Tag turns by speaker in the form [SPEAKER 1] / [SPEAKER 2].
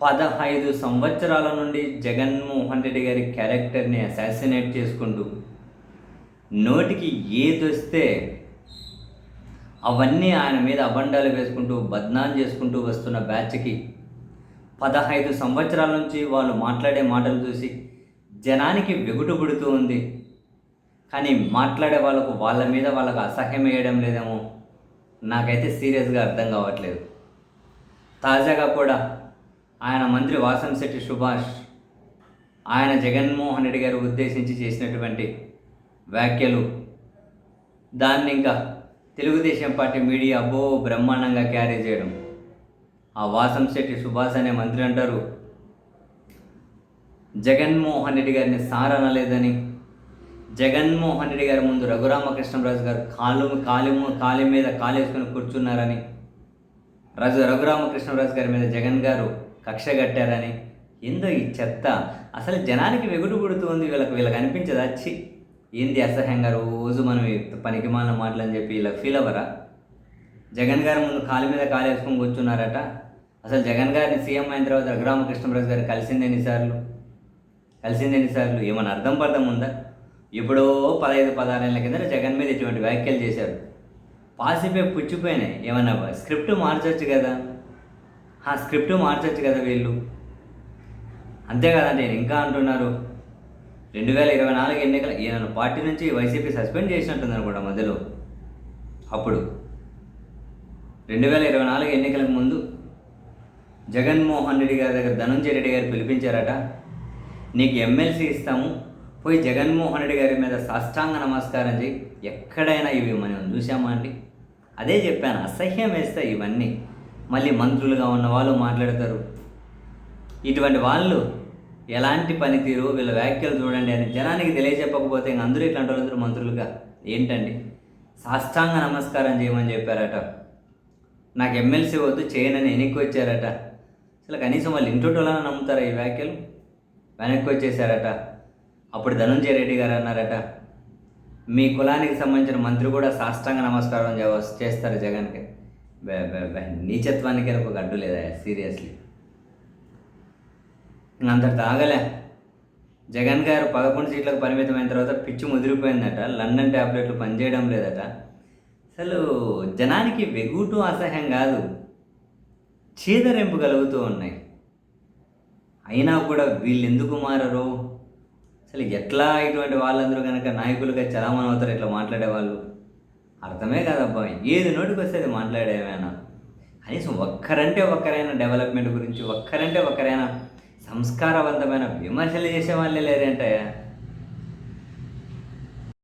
[SPEAKER 1] పదహైదు సంవత్సరాల నుండి జగన్మోహన్ రెడ్డి గారి క్యారెక్టర్ని అసాసినేట్ చేసుకుంటూ నోటికి ఏదొస్తే అవన్నీ ఆయన మీద అబండాలు వేసుకుంటూ బద్నాం చేసుకుంటూ వస్తున్న బ్యాచ్కి పదహైదు సంవత్సరాల నుంచి వాళ్ళు మాట్లాడే మాటలు చూసి జనానికి వెగుటు పుడుతూ ఉంది. కానీ మాట్లాడే వాళ్ళకు వాళ్ళ మీద వాళ్ళకు అసహ్యం వేయడం లేదేమో నాకైతే సీరియస్గా అర్థం కావట్లేదు. తాజాగా కూడా ఆయన మంత్రి వాసంశెట్టి సుభాష్ ఆయన జగన్మోహన్ రెడ్డి గారు ఉద్దేశించి చేసినటువంటి వ్యాఖ్యలు. దాన్ని ఇంకా తెలుగుదేశం పార్టీ మీడియా అబ్బో బ్రహ్మాండంగా క్యారీ చేయడం. ఆ వాసంశెట్టి సుభాష్ అనే మంత్రి అంటారు. జగన్మోహన్ రెడ్డి గారిని సార్ అనలేదని జగన్మోహన్ రెడ్డి గారి ముందు రఘురామకృష్ణరాజు గారు కాలు కాలి కాలి మీద కాలేసుకొని కూర్చున్నారని రఘు రఘురామకృష్ణరాజు గారి మీద జగన్ గారు కక్ష కట్టారని ఏందో ఈ చెత్త. అసలు జనానికి వెగుడు పుడుతుంది వీళ్ళకి వీళ్ళకి అనిపించదా? చి ఏంది అసహ్యంగా రోజు మనం పనికి మాలిన మాటలు అని చెప్పి ఇలా ఫీల్ అవ్వరా? జగన్ గారి ముందు కాలు మీద కాలు వేసుకొని కూర్చున్నారట. అసలు జగన్ గారిని సీఎం అయిన తర్వాత రఘురామకృష్ణరాజు గారు కలిసింది ఎన్నిసార్లు? కలిసింది ఎన్నిసార్లు? ఏమైనా అర్థం పర్థం ఉందా? ఎప్పుడో పదహైదు పదహారేళ్ళ కింద జగన్ మీద ఇటువంటి వ్యాఖ్యలు చేశారు. పాసిపోయి పుచ్చిపోయినాయి. ఏమన్నా స్క్రిప్ట్ మార్చొచ్చు కదా? ఆ స్క్రిప్ట్ మార్చొచ్చు కదా వీళ్ళు. అంతే కదండి నేను ఇంకా అంటున్నారు. రెండు వేల ఇరవై నాలుగు ఎన్నికల ఈయన పార్టీ నుంచి వైసీపీ సస్పెండ్ చేసినట్టుంది కూడా మధ్యలో. అప్పుడు రెండు వేల ఇరవై నాలుగు ఎన్నికలకు ముందు జగన్మోహన్ రెడ్డి గారి దగ్గర ధనంజయ రెడ్డి గారు పిలిపించారట నీకు ఎమ్మెల్సీ ఇస్తాము పోయి జగన్మోహన్ రెడ్డి గారి మీద సాష్టాంగ నమస్కారం చేయి ఎక్కడైనా ఇవి మనం చూసామా అండి? అదే చెప్పాను అసహ్యం వేస్తాయి ఇవన్నీ. మళ్ళీ మంత్రులుగా ఉన్న వాళ్ళు మాట్లాడతారు. ఇటువంటి వాళ్ళు ఎలాంటి పనితీరు వీళ్ళ వ్యాఖ్యలు చూడండి అని జనానికి తెలియజెప్పకపోతే ఇంక అందరూ ఇట్లాంటి వాళ్ళందరూ మంత్రులుగా? ఏంటండి? సాష్టాంగ నమస్కారం చేయమని చెప్పారట. నాకు ఎమ్మెల్సీ వద్దు చేయనని వెనక్కి వచ్చారట అసలు కనీసం వాళ్ళు ఇంటి వాళ్ళని నమ్ముతారా ఈ వ్యాఖ్యలు? వెనక్కి వచ్చేసారట. అప్పుడు ధనుంజయ రెడ్డి గారు అన్నారట మీ కులానికి సంబంధించిన మంత్రి కూడా సాష్టాంగ నమస్కారం చేస్తారు జగన్కి. నీచత్వానికి ఒక గడ్డు లేదా? సీరియస్లీ. అంతటి తాగలే. జగన్ గారు పదకొండు సీట్లకు పరిమితమైన తర్వాత పిచ్చి ముదిరిపోయిందట. లండన్ ట్యాబ్లెట్లు పనిచేయడం లేదట. అసలు జనానికి వెగుటు అసహ్యం కాదు. చీదరింపు కలుగుతూ ఉన్నాయి. అయినా కూడా వీళ్ళు ఎందుకు మారరు? అసలు ఎట్లా ఇటువంటి వాళ్ళందరూ కనుక నాయకులుగా చలామణి అవుతారు? ఇట్లా మాట్లాడేవాళ్ళు? అర్థమే కాదబ్బా ఏది నోటికి వస్తే అది మాట్లాడేమైనా కనీసం ఒక్కరంటే ఒక్కరైనా డెవలప్మెంట్ గురించి ఒక్కరంటే ఒక్కరైనా సంస్కారవంతమైన విమర్శలు చేసే వాళ్ళే లేరంటే